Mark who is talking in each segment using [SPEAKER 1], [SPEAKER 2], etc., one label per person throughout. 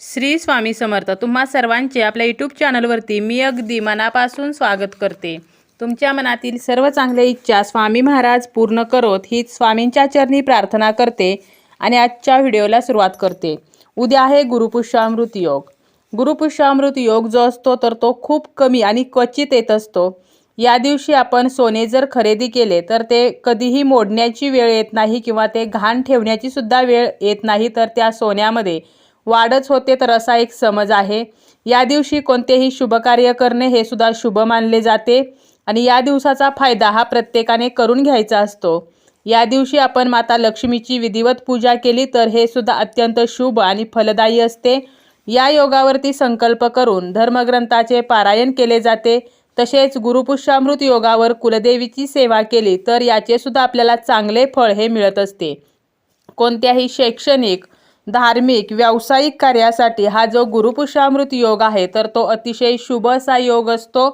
[SPEAKER 1] श्री स्वामी समर्थ तुम्हा सर्वांचे आपल्या यूट्यूब चॅनलवरती मी अगदी मनापासून स्वागत करते. तुमच्या मनातील सर्व चांगल्या इच्छा स्वामी महाराज पूर्ण करोत हीच स्वामींच्या चरणी प्रार्थना करते आणि आजच्या व्हिडिओला सुरुवात करते. उद्या आहे गुरुपुष्यामृत योग. गुरुपुष्यामृत योग जो असतो तर तो खूप कमी आणि क्वचित येत असतो. या दिवशी आपण सोने जर खरेदी केले तर ते कधीही मोडण्याची वेळ येत नाही किंवा ते घाण ठेवण्याची सुद्धा वेळ येत नाही तर त्या सोन्यामध्ये वाढच होते तर असा एक समज आहे. या दिवशी कोणतेही शुभकार्य करणे हे सुद्धा शुभ मानले जाते आणि या दिवसाचा फायदा हा प्रत्येकाने करून घ्यायचा असतो. या दिवशी आपण माता लक्ष्मीची विधिवत पूजा केली तर हे सुद्धा अत्यंत शुभ आणि फलदायी असते. या योगावरती संकल्प करून धर्मग्रंथाचे पारायण केले जाते. तसेच गुरुपुष्यामृत योगावर कुलदेवीची सेवा केली तर याचे सुद्धा आपल्याला चांगले फळ हे मिळत असते. कोणत्याही शैक्षणिक धार्मिक व्यावसायिक कार्यासाठी हा जो गुरुपुष्यामृत योग आहे तर तो अतिशय शुभ असा योग असतो.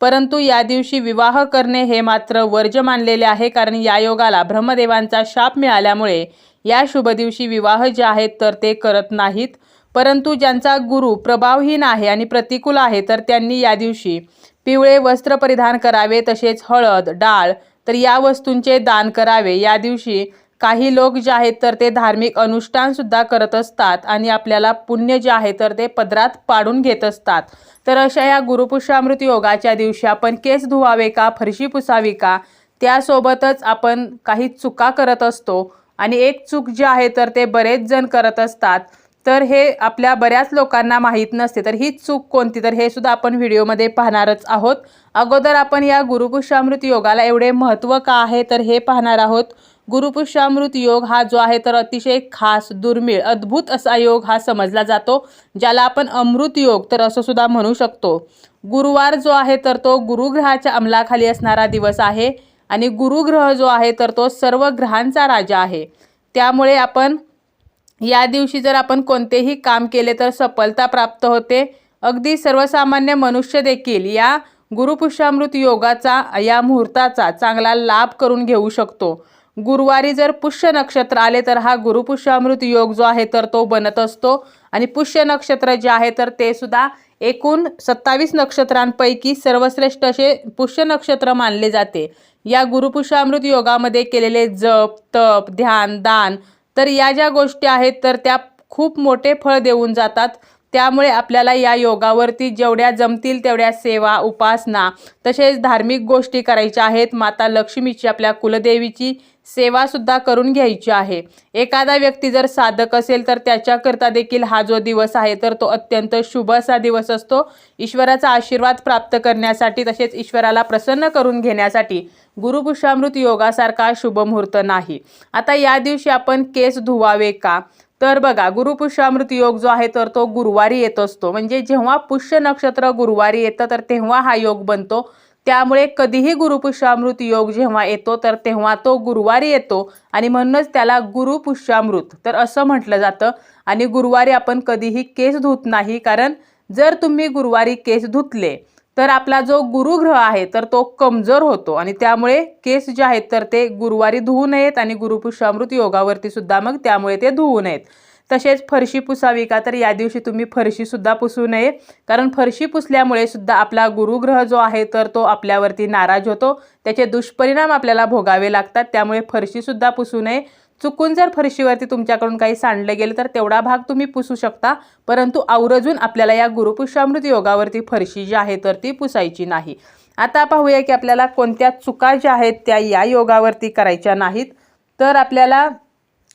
[SPEAKER 1] परंतु या दिवशी विवाह करणे हे मात्र वर्ज मानलेले आहे कारण या योगाला ब्रह्मदेवांचा शाप मिळाल्यामुळे या शुभ दिवशी विवाह जे आहेत तर ते करत नाहीत. परंतु ज्यांचा गुरु प्रभावहीन आहे आणि प्रतिकूल आहे तर त्यांनी या दिवशी पिवळे वस्त्र परिधान करावे तसेच हळद डाळ तर या वस्तूंचे दान करावे. या दिवशी काही लोक जे आहेत तर ते धार्मिक अनुष्ठानसुद्धा करत असतात आणि आपल्याला पुण्य जे आहे तर ते पदरात पाडून घेत असतात. तर अशा या गुरुपुष्यामृत योगाच्या दिवशी आपण केस धुवावे का फरशी पुसावी का त्यासोबतच आपण काही चुका करत असतो आणि एक चूक जी आहे तर ते बरेच जण करत असतात. तर हे आपल्या बऱ्याच लोकांना माहीत नसते. तर ही चूक कोणती? तर हे सुद्धा आपण व्हिडिओमध्ये पाहणारच आहोत. अगोदर आपण या गुरुपुष्यामृत योगाला एवढे महत्त्व का आहे? तर हे पाहणार आहोत. गुरुपुष्यामृत योग हा जो आहे तर अतिशय खास दुर्मिळ अद्भुत असा योग हा समजला जातो ज्याला आपण अमृत योग तर असं सुद्धा म्हणू शकतो. गुरुवार जो आहे तर तो गुरुग्रहाच्या अंमलाखाली असणारा दिवस आहे आणि गुरुग्रह जो आहे तर तो सर्व ग्रहांचा राजा आहे. त्यामुळे आपण या दिवशी जर आपण कोणतेही काम केले तर सफलता प्राप्त होते. अगदी सर्वसामान्य मनुष्य देखील या गुरुपुष्यामृत योगाचा या मुहूर्ताचा चांगला लाभ करून घेऊ शकतो. गुरुवारी जर पुष्य नक्षत्र आले तर हा गुरुपुष्यामृत योग जो आहे तर तो बनत असतो. आणि पुष्य नक्षत्र जे आहे तर ते सुद्धा एकूण सत्तावीस नक्षत्रांपैकी सर्वश्रेष्ठ असे पुष्य नक्षत्र मानले जाते. या गुरुपुष्यामृत योगामध्ये केलेले जप तप ध्यान दान तर या ज्या गोष्टी आहेत तर त्या खूप मोठे फळ देऊन जातात. त्यामुळे आपल्याला या योगावरती जेवढ्या जमतील तेवढ्या सेवा उपासना तसेच धार्मिक गोष्टी करायच्या आहेत. माता लक्ष्मीची आपल्या कुलदेवीची सेवासुद्धा करून घ्यायची आहे. एखादा व्यक्ती जर साधक असेल तर त्याच्याकरता देखील हा जो दिवस आहे तर तो अत्यंत शुभ असा दिवस असतो. ईश्वराचा आशीर्वाद प्राप्त करण्यासाठी तसेच ईश्वराला प्रसन्न करून घेण्यासाठी गुरुपुषामृत योगासारखा शुभ मुहूर्त नाही. आता या दिवशी आपण केस धुवावे का? तर बघा गुरुपुष्यामृत योग जो आहे तर तो गुरुवारी येत असतो. म्हणजे जेव्हा पुष्य नक्षत्र गुरुवारी येतं तर तेव्हा हा योग बनतो. त्यामुळे कधीही गुरुपुष्यामृत योग जेव्हा येतो तर तेव्हा तो गुरुवारी येतो. आणि म्हणूनच त्याला गुरुपुष्यामृत. तर असं म्हटलं जातं. आणि गुरुवारी आपण कधीही केस धुत नाही कारण जर तुम्ही गुरुवारी केस धुतले तर आपला जो गुरुग्रह आहे तर तो कमजोर होतो. आणि त्यामुळे केस जे आहेत तर ते गुरुवारी धुवू नयेत आणि गुरुपुष्यामृत योगावरती सुद्धा मग त्यामुळे ते धुवू नयेत. तसेच फरशी पुसावी का? तर या दिवशी तुम्ही फरशीसुद्धा पुसू नये. कारण फरशी पुसल्यामुळे सुद्धा आपला गुरुग्रह जो आहे तर तो आपल्यावरती नाराज होतो. त्याचे दुष्परिणाम आपल्याला भोगावे लागतात. त्यामुळे फरशीसुद्धा पुसू नये. चुकून जर फरशीवरती तुमच्याकडून काही सांडलं गेलं तर तेवढा भाग तुम्ही पुसू शकता. परंतु आवरजून आपल्याला या गुरुपुष्यामृत योगावरती फरशी जी आहे तर ती पुसायची नाही. आता पाहूया की आपल्याला कोणत्या चुका ज्या आहेत त्या या योगावरती करायच्या नाहीत. तर आपल्याला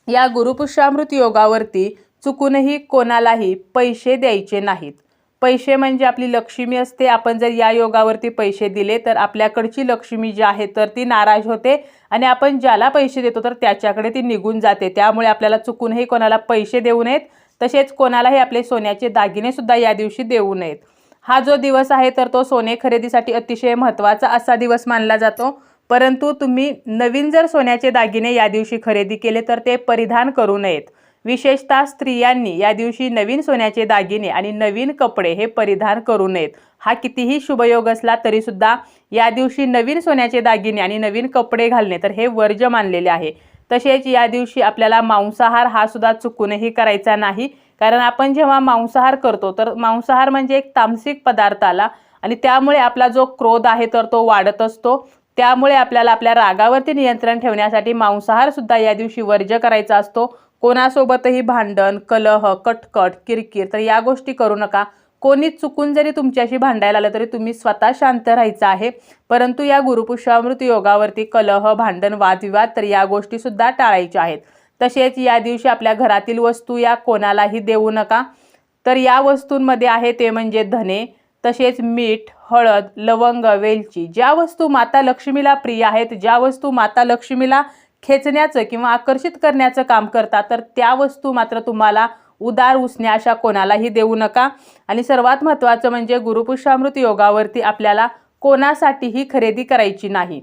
[SPEAKER 1] या गुरुपुष्यामृत योगावरती चुकूनही कोणालाही पैसे द्यायचे नाहीत. पैसे म्हणजे आपली लक्ष्मी असते. आपण जर या योगावरती पैसे दिले तर आपल्याकडची लक्ष्मी जी आहे तर ती नाराज होते आणि आपण ज्याला पैसे देतो तर त्याच्याकडे ती निघून जाते. त्यामुळे आपल्याला चुकूनही कोणाला पैसे देऊ नयेत. तसेच कोणालाही आपले सोन्याचे दागिनेसुद्धा या दिवशी देऊ नयेत. हा जो दिवस आहे तर तो सोने खरेदीसाठी अतिशय महत्त्वाचा असा दिवस मानला जातो. परंतु तुम्ही नवीन जर सोन्याचे दागिने या दिवशी खरेदी केले तर ते परिधान करू नयेत. विशेषतः स्त्रियांनी या दिवशी नवीन सोन्याचे दागिने आणि नवीन कपडे हे परिधान करू नयेत. हा कितीही शुभयोग असला तरीसुद्धा या दिवशी नवीन सोन्याचे दागिने आणि नवीन कपडे घालणे तर हे वर्ज मानलेले आहे. तसेच या दिवशी आपल्याला मांसाहार हा सुद्धा चुकूनही करायचा नाही. कारण आपण जेव्हा मांसाहार करतो तर मांसाहार म्हणजे एक तामसिक पदार्थ आला आणि त्यामुळे आपला जो क्रोध आहे तर तो वाढत असतो. त्यामुळे आपल्याला आपल्या रागावरती नियंत्रण ठेवण्यासाठी मांसाहार सुद्धा या दिवशी वर्ज्य करायचा असतो. कोणासोबतही भांडण कलह कटकट किरकिर तर या गोष्टी करू नका. कोणी चुकून जरी तुमच्याशी भांडायला आलं तरी तुम्ही स्वतः शांत राहायचं आहे. परंतु या गुरुपुष्यामृत योगावरती कलह भांडण वादविवाद तर या गोष्टी सुद्धा टाळायच्या आहेत. तसेच या दिवशी आपल्या घरातील वस्तू या कोणालाही देऊ नका. तर या वस्तूंमध्ये आहे ते म्हणजे धने तसेच मीठ हळद लवंग वेलची ज्या वस्तू माता लक्ष्मीला प्रिय आहेत ज्या वस्तू माता लक्ष्मीला खेचण्याचं किंवा आकर्षित करण्याचं काम करतात तर त्या वस्तू मात्र तुम्हाला उदार उसण्या अशा कोणालाही देऊ नका. आणि सर्वात महत्त्वाचं म्हणजे गुरुपुष्यामृत योगावरती आपल्याला कोणासाठीही खरेदी करायची नाही.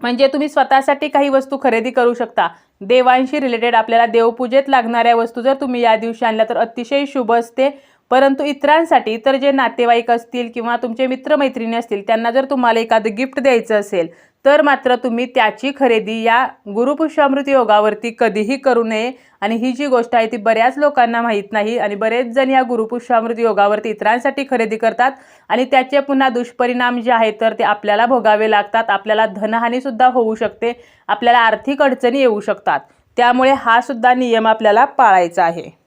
[SPEAKER 1] म्हणजे तुम्ही स्वतःसाठी काही वस्तू खरेदी करू शकता. देवांशी रिलेटेड आपल्याला देवपूजेत लागणाऱ्या वस्तू जर तुम्ही या दिवशी आणल्या तर अतिशय शुभ असते. परंतु इतरांसाठी इतर जे नातेवाईक असतील किंवा तुमचे मित्रमैत्रिणी असतील त्यांना जर तुम्हाला एखादं गिफ्ट द्यायचं असेल तर मात्र तुम्ही त्याची खरेदी या गुरुपुष्यामृत योगावरती कधीही करू नये. आणि ही जी गोष्ट आहे ती बऱ्याच लोकांना माहीत नाही आणि बरेच जण या गुरुपुष्यामृत योगावरती इतरांसाठी खरेदी करतात आणि त्याचे पुन्हा दुष्परिणाम जे आहेत तर ते आपल्याला भोगावे लागतात. आपल्याला धनहानीसुद्धा होऊ शकते. आपल्याला आर्थिक अडचणी येऊ शकतात. त्यामुळे हा सुद्धा नियम आपल्याला पाळायचा आहे.